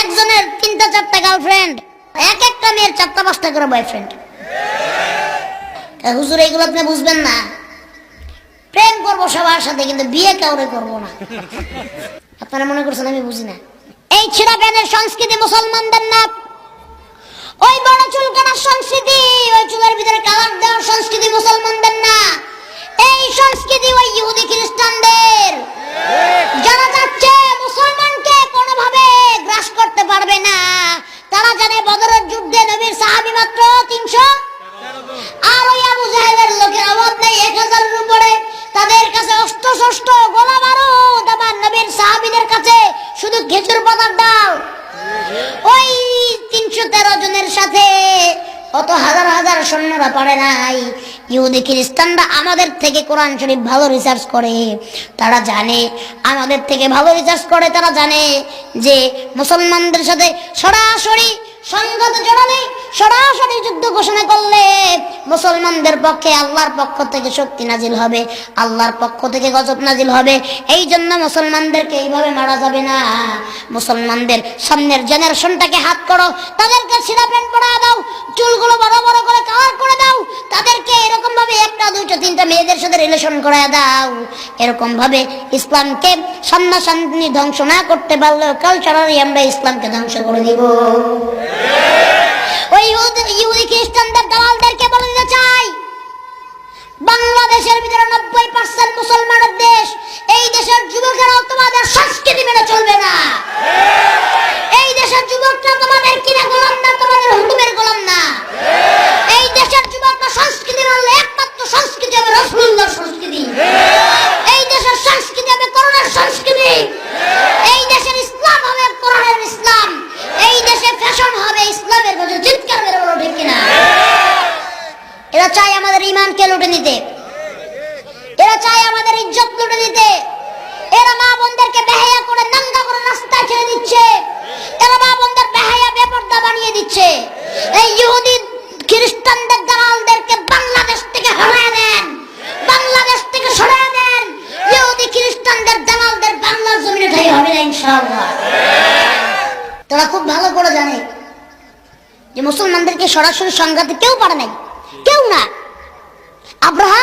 একজনের তিনটা চারটা গার্লফ্রেন্ড এক একটা পাঁচটা করে সবার সাথে কিন্তু বিয়ে কাউরে করব না আপনারা মনে করছেন আমি বুঝি না এই ছেঁড়া প্যানের সংস্কৃতি মুসলমানদের না ওই বড় চুল কাটার সংস্কৃতি ওই চুলের ভিতরে কালার দেওয়ার সংস্কৃতি মুসলমানদের না এই সংস্কৃতি ওই ইহুদি খ্রিস্টানদের। যারা চাচ্ছে মুসলমানকে কোনোভাবে গ্রাস করতে পারবে না তারা জানে বদরের যুদ্ধে নবীর সাহাবী মাত্র তিনশো। আর ওই আবু জাহেলের লোকের অভাব নেই এক হাজারের উপরে। তাদের কাছে অস্ত্র শস্ত্র গোলা বারুদ আমার নবীর সাহাবীদের কাছে শুধু খেজুর পাতার ডাল ওই তিনশো তেরো জনের সাথে অত হাজার হাজার সৈন্যরা পারে নাই। ইহুদি খ্রিস্টানরা আমাদের থেকে কোরআন শরীফ ভালো রিসার্চ করে। তারা জানে, আমাদের থেকে ভালো রিসার্চ করে, তারা জানে যে মুসলমানদের সাথে সরাসরি সংঘাত জড়ালে, সরাসরি যুদ্ধ ঘোষণা করলে মুসলমানদের পক্ষে আল্লাহর পক্ষ থেকে শক্তি নাজিল হবে, আল্লাহর পক্ষ থেকে গজব নাজিল হবে। এই জন্য মুসলমানদেরকে এইভাবে মারা যাবে না। মুসলমানদের সামনের জেনারেশনটাকে হাত করো, তাদেরকে সিরা প্যান্ট পরা দাও, চুলগুলো বড় বড় করে কাভার করে দাও তিনটা মেয়েদের সাথে রিলেশন করে দাও। এরকম ভাবে ইসলামকে সামনাসামনি ধ্বংস না করতে পারলেও কালচারালি আমরা ইসলামকে ধ্বংস করে দিব। এই দেশের না। এই দেশের সংস্কৃতি রসুল্লাহর সংস্কৃতি এই দেশের সংস্কৃতি হবে করোনার সংস্কৃতি এই দেশের ইসলাম হবে কোরআনের ইসলাম এই দেশে ফ্যাশন হবে ইসলামের মধ্যে চিৎকার মেরে বলো ঠিক কিনা এরা চায় আমাদের ইমানকে লুটে নিতে এরা চায় আমাদের ইজ্জত লুটে নিতে এরা মা বোনদেরকে বেহায়া করে নাঙ্গা করে রাস্তায় ছেড়ে দিচ্ছে এরা মা বোনদের বেহায়া বেপর্দা বানিয়ে দিচ্ছে এই ইহুদি খ্রিস্টানদের দালালদেরকে বাংলাদেশ থেকে হরায় দেন বাংলাদেশ থেকে সরায় দেন ইহুদি খ্রিস্টানদের দালালদের বাংলার জমিনে ঠাই হবে না ইনশাআল্লাহ তোরা খুব ভালো করে জানে যে মুসলমানদেরকে সরাসরি সংঘাতে কেউ পারে নাই। কেউ না। আব্রাহা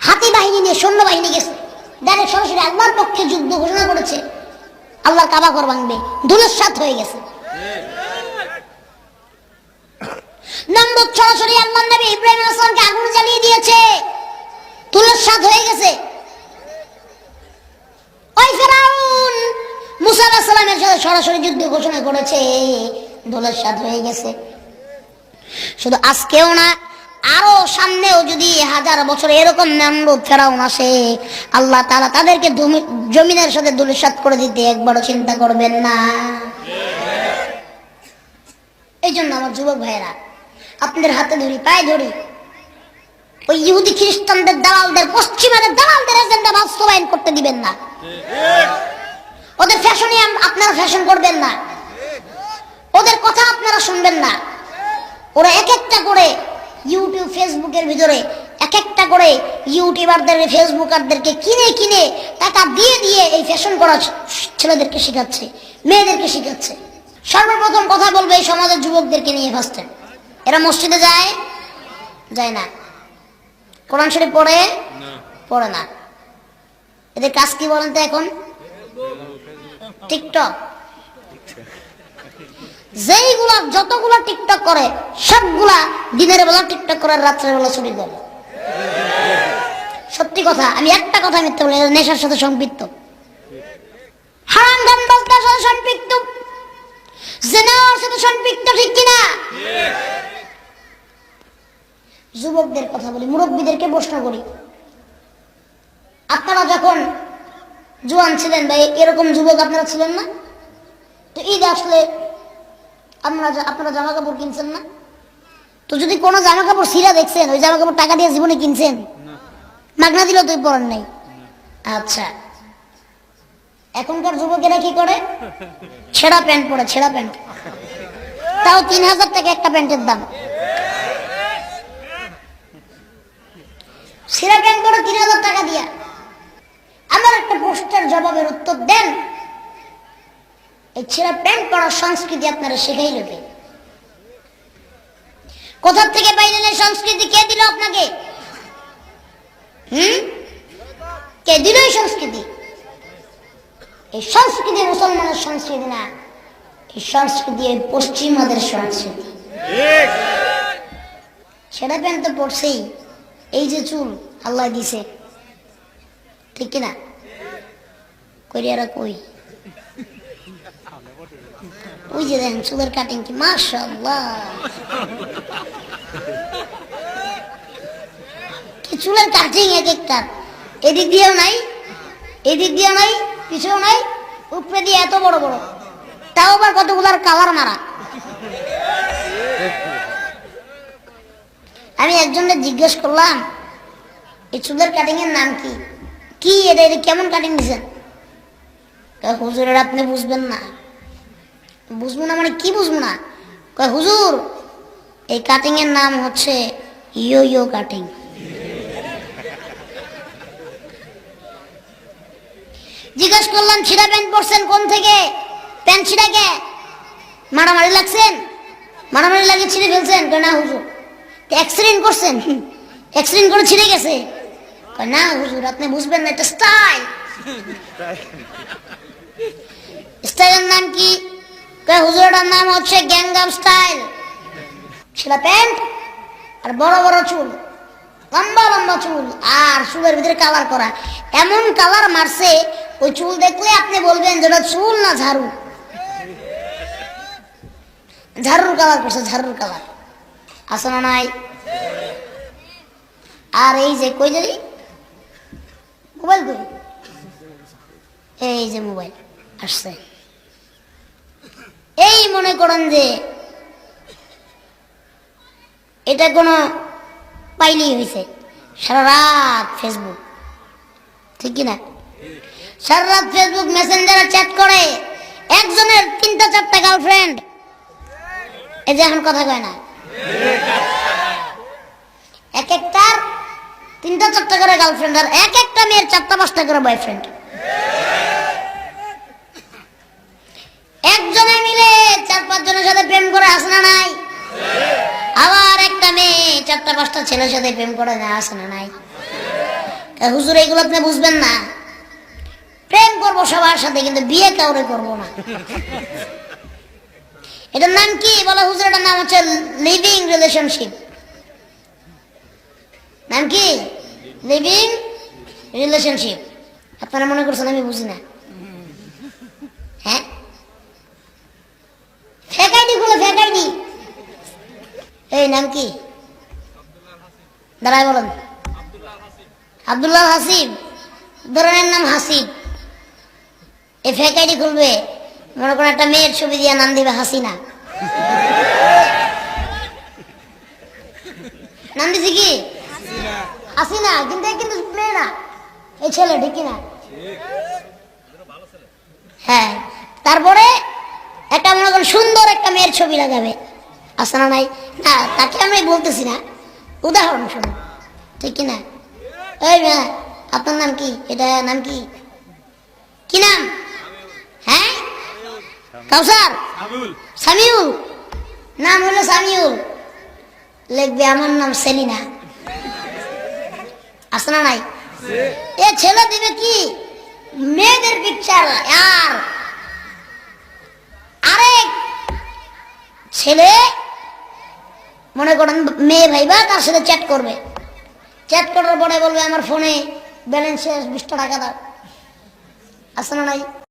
হাতি বাহিনী নিয়ে সৈন্য বাহিনী গেছে। ডাইরেক্ট সরাসরি আল্লাহর পক্ষে যুদ্ধ ঘোষণা করেছে। আল্লাহর কাবা ঘর ভাঙবে। ধুলসাত হয়ে গেছে। নম্বর সরাসরি আল্লাহ নবী ইব্রাহিম আসলামকে আগুন জ্বালিয়ে দিয়েছে। ধুলসাত হয়ে গেছে ওই ফেরাউন মুসা সাথে সরাসরি যুদ্ধ ঘোষণা করেছে দোলের সাথ হয়ে গেছে। শুধু আজকেও না, আরও সামনেও যদি হাজার বছর এরকম নামরূপ ফেরাউন আসে, আল্লাহ তাআলা তাদেরকে জমিনের সাথে দুলিশাত করে দিতে একবারও চিন্তা করবেন না। এই জন্য আমার যুবক ভাইয়েরা, আপনাদের হাতে ধরি, পায়ে ধরি। ওই ইহুদি খ্রিস্টানদের দালালদের, পশ্চিমাদের দালালদের এজেন্ডা বাস্তবায়ন করতে দিবেন না। ওদের ফ্যাশনে আপনারা ফ্যাশন করবেন না। ওদের কথা আপনারা শুনবেন না। ওরা এক একটা করে ইউটিউব ফেসবুকের ভিতরে এক একটা করে ইউটিউবারদের ফেসবুকারদেরকে কিনে কিনে টাকা দিয়ে দিয়ে এই ফ্যাশন করা ছেলেদেরকে শেখাচ্ছে মেয়েদেরকে শেখাচ্ছে। সর্বপ্রথম কথা বলবে এই সমাজের যুবকদেরকে নিয়ে ফার্স্টে এরা মসজিদে যায়? যায় না। কোরআন শরীফ পড়ে? পড়ে না। এদের কাজ কি বলেন তো এখন? টিকটক। যেইগুলা যতগুলা টিকটক করে, সবগুলা দিনের বেলা টিকটক করে, রাত্রের বেলা ছবি করে। সত্যি কথা, আমি একটা কথা মিথ্যে বলি নেশার সাথে সম্পৃক্ত। সম্পৃক্ত। সম্পৃক্ত, ঠিক কিনা? যুবকদের কথা বলি, মুরব্বীদেরকে প্রশ্ন করি। আপনারা যখন জোয়ান ছিলেন বা এরকম যুবক আপনারা ছিলেন না? তো ঈদ আসলে আপনারা আপনারা জামা কাপড় কিনছেন না? তো যদি কোনো জামা কাপড় সিরা দেখছেন, ওই জামা কাপড় টাকা দিয়ে জীবনে কিনছেন, মাগনা দিলেও তুই পড়েন নাই। আচ্ছা। এখনকার যুবকেরা কি করে? ছেঁড়া প্যান্ট পরে, ছেঁড়া প্যান্ট। তাও তিন হাজার টাকা একটা প্যান্টের দাম সিরা প্যান্ট করো তিন হাজার টাকা দিয়া আমার একটা প্রশ্নের উত্তর দেন। এই ছেঁড়া প্যান্ট পরার সংস্কৃতি আপনারা শেখাইল কে কোথা থেকে পাইলেন এই সংস্কৃতি? কে দিল আপনাকে? হুম? কে দিল এই সংস্কৃতি? এই সংস্কৃতি মুসলমানের সংস্কৃতি না এই সংস্কৃতি এই পশ্চিমাদের সংস্কৃতি। সেটা প্যান্ট তো পড়ছেই। এই যে চুল আল্লাহ দিছে। ঠিক কিনা? করিয়ারা কই ওই যে দেখেন চুলের কাটিং কি মাশাল্লাহ কি চুলের কাটিং এক একটা এদিক দিয়েও নাই এদিক দিয়েও নাই পিছেও নাই উপরে দিয়ে এত বড় বড় তাও আবার কতগুলার কালার মারা আমি একজনকে জিজ্ঞেস করলাম এই চুলের কাটিং এর নাম কি কি এটা এটা কেমন কাটিং দিছেন কয়, হুজুরের আপনি বুঝবেন না। বুঝব না মানে কি বুঝব না? কয় হুজুর এই কাটিং এর নাম হচ্ছে ইয়ো ইয়ো কাটিং জিজ্ঞেস করলাম ছিঁড়া প্যান্ট পরছেন কোন থেকে? প্যান্ট ছিঁড়াকে মারামারি লাগছেন? মারামারি লাগিয়ে ছিঁড়ে ফেলছেন? কয় না হুজুর। অ্যাক্সিডেন্ট করছেন? অ্যাক্সিডেন্ট করে ছিঁড়ে গেছে। কয়, না হুজুর আপনি বুঝবেন না এটা স্টাইল স্টাইলের নাম কি? হুজুরটার নাম হচ্ছে গ্যাংগাম স্টাইল। সেটা প্যান্ট আর বড় বড় চুল, লম্বা লম্বা চুল আর চুলের ভিতরে কালার করা। এমন কালার মারছে, ওই চুল দেখলে আপনি বলবেন যেটা চুল না ঝাড়ু। ঝাড়ুর কালার করছে, ঝাড়ুর কালার আছে না নাই? আর এই যে কই জানি? মোবাইল কই? এই যে মোবাইল। আসছে। এই মনে করেন যে এটা কোনো পাইলেই হয়েছে সারা রাত ফেসবুক ঠিক কি না? সারা রাত ফেসবুক মেসেঞ্জারে চ্যাট করে। একজনের তিনটা চারটা গার্লফ্রেন্ড এই যে এখন কথা কয় না? এক একটার তিনটা চারটা করে গার্লফ্রেন্ড আর এক একটা মেয়ের চারটা পাঁচটা করে বয়ফ্রেন্ড পাঁচটা ছেলের সাথে প্রেম করে না আসে না নাই? হুজুর, এগুলো আপনি বুঝবেন না। প্রেম করব সবার সাথে, কিন্তু বিয়ে কাউরে করব না। এটার নাম কি? বলো হুজুর, এটার নাম হচ্ছে লিভিং রিলেশনশিপ নাম কি? লিভিং রিলেশনশিপ আপনারা মনে করছেন আমি বুঝি না। হ্যাঁ? ফেকাইডি খুলে ফেকাইডি এই, নাম কি? দাঁড়ায় বলেন। আব্দুল্লাহ হাসিব। ধরনের নাম হাসিব। এই ফেকাইডি খুলবে। মনে করেন একটা মেয়ের ছবি দিয়ে নাম দিবে হাসিনা। নাম দিছি কি? হাসিনা। কিন্তু এ কিন্তু মেয়ে না। এই ছেলে, ঠিক না হ্যাঁ। তারপরে একটা মনে করেন সুন্দর একটা মেয়ের ছবি লাগাবে। আছে না নাই? না, তাকে আমি বলতেছি না। উদাহরণ শুনুন ঠিক কি না? এই মেয়ে আপনার নাম কি? এটা নাম কি? কি নাম? হ্যাঁ? কাউসার? সামিউল। নাম হলো সামিউল। লিখবে আমার নাম সেলিনা। আছে না নাই? এ ছেলে দিবে কি? মেয়েদের পিকচার আর। আরেক ছেলে মনে করেন, মেয়ে ভাইবা, তার সাথে চ্যাট করবে। চ্যাট করার পরে বলবে, আমার ফোনে ব্যালেন্স শেষ, বিশটা টাকা দাও। আসলে নাই?